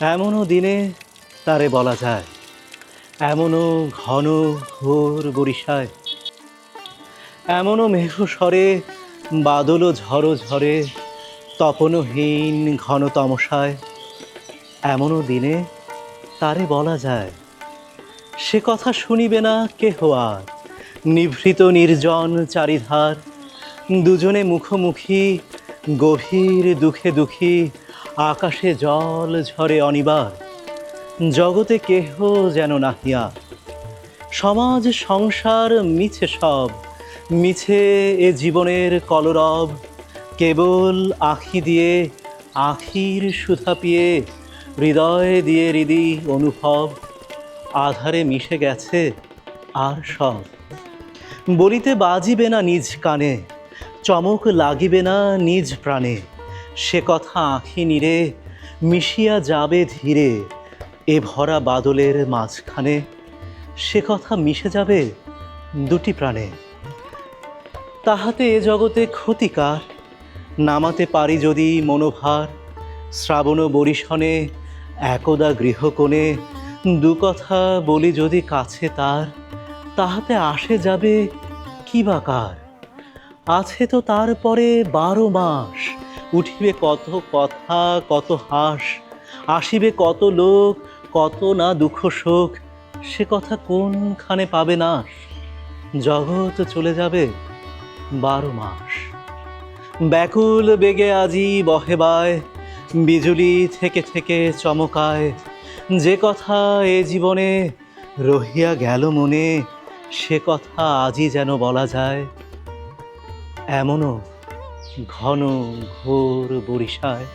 এমনও দিনে তারে বলা যায়, এমনও ঘন ঘোর বরিশায়, এমনও মেঘ স্বরে বাদল ঝড়ো ঝরে তপনহীন ঘন তমসায়, এমনও দিনে তারে বলা যায়, সে কথা শুনিবে না কেহ আর, নিভৃত নির্জন চারিধার, দুজনে মুখোমুখি, গভীর দুঃখে দুঃখী আকাশে জল ঝরে অনিবার, জগতে কেহ যেন নাহিয়া। সমাজ সংসার মিছে সব, মিছে এ জীবনের কলরব, কেবল আখি দিয়ে, আখির সুধা পিয়ে, হৃদয় দিয়ে হৃদি অনুভব, আধারে মিশে গেছে আর সব। বলিতে বাজিবে না নিজ কানে, চমক লাগিবে না নিজ প্রাণে। সে কথা আঁখি নিরে মিশিয়া যাবে ধীরে, এ ভরা বাদলের মাঝখানে। সে কথা মিশে যাবে দুটি প্রাণে। তাহাতে এ জগতে ক্ষতিকার নামাতে পারি যদি মনোভার, শ্রাবণ বরিশনে, একদা গৃহকোণে। দু কথা বলি যদি কাছে তার, তাহাতে আসে যাবে কি বা কার? আছে তো তারপরে বারো মাস উঠিবে কত কথা, কত হাস, আসিবে কত লোক, কত না দুঃখ শোক, সে কথা কোনখানে পাবে না? জগৎ চলে যাবে বারো মাস। ব্যাকুল বেগে আজি বহেবায় বিজুলি থেকে থেকে চমকায়, যে কথা এ জীবনে রহিয়া গেল মনে, সে কথা আজই যেন বলা যায়, এমনও ঘন ঘোর বরিশায়